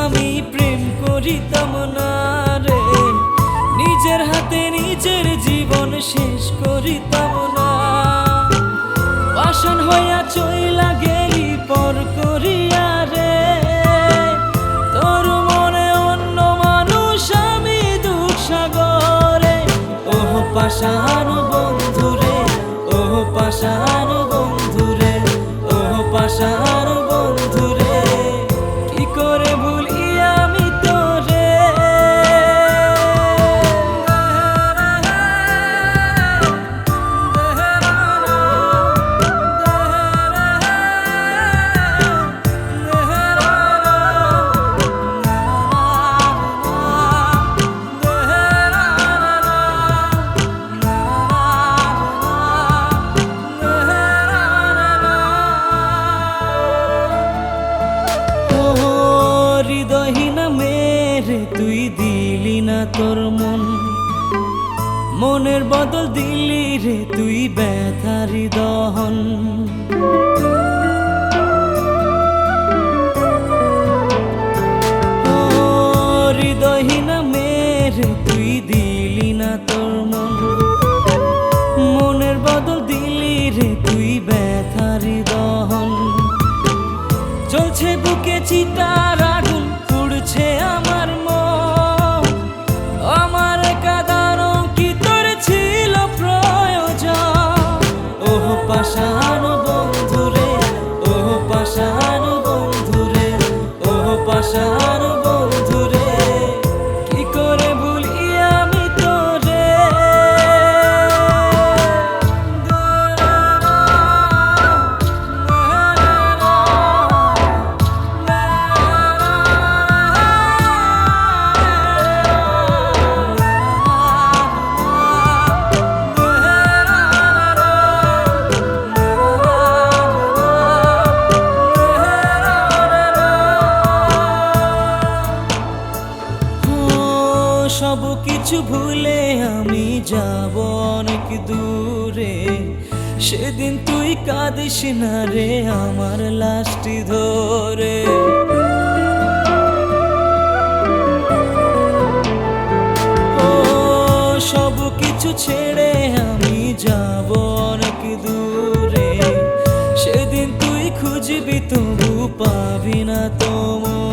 আমি প্রেম করিতাম না রে। নিজের হাতে নিজের জীবন শেষ করিতাম না। পাষাণ হইয়া চইলা গেলি, পর করিয়া রে। তোর অন্য মানুষ আমি দুঃসাগরে ওহ পাষাণ বন্ধুরে, ওহ পাষাণ বন্ধুরে, ওহ পাষাণ মেরে তুই দিলি না তোর মন, মনের বদল দিলি রে তুই ব্যথারি দহন হৃদয়হীনা মেরে তুই দিলি না তোর মন, মনের বদল দিলি রে তুই ব্যথারি দহন চলছে বুকে চিতার ওহ কিছু ভুলে আমি যাব অনেক দূরে। সেদিন তুই কাঁদিস না রে আমার লাশটি ধরে। ও, সব কিছু ছেড়ে আমি যাব অনেক দূরে। সেদিন তুই খুঁজবি তবু পাবি না তোমরে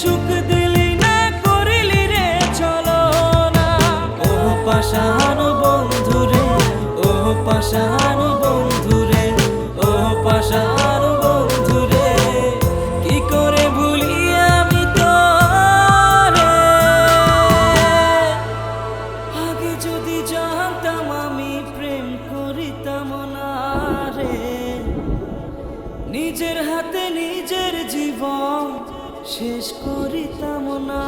সুখ দিলি না, করিলি রে, চলো না। ও পাষাণ বন্ধুরে ও পাষাণ বন্ধুরে ও পাষাণ বন্ধুরে কি করে ভুলি আমি তোরে? আগে যদি জানতাম আমি প্রেম করিতাম না রে। নিজের হাতে নিজের জীবন শেষ করিতাম না।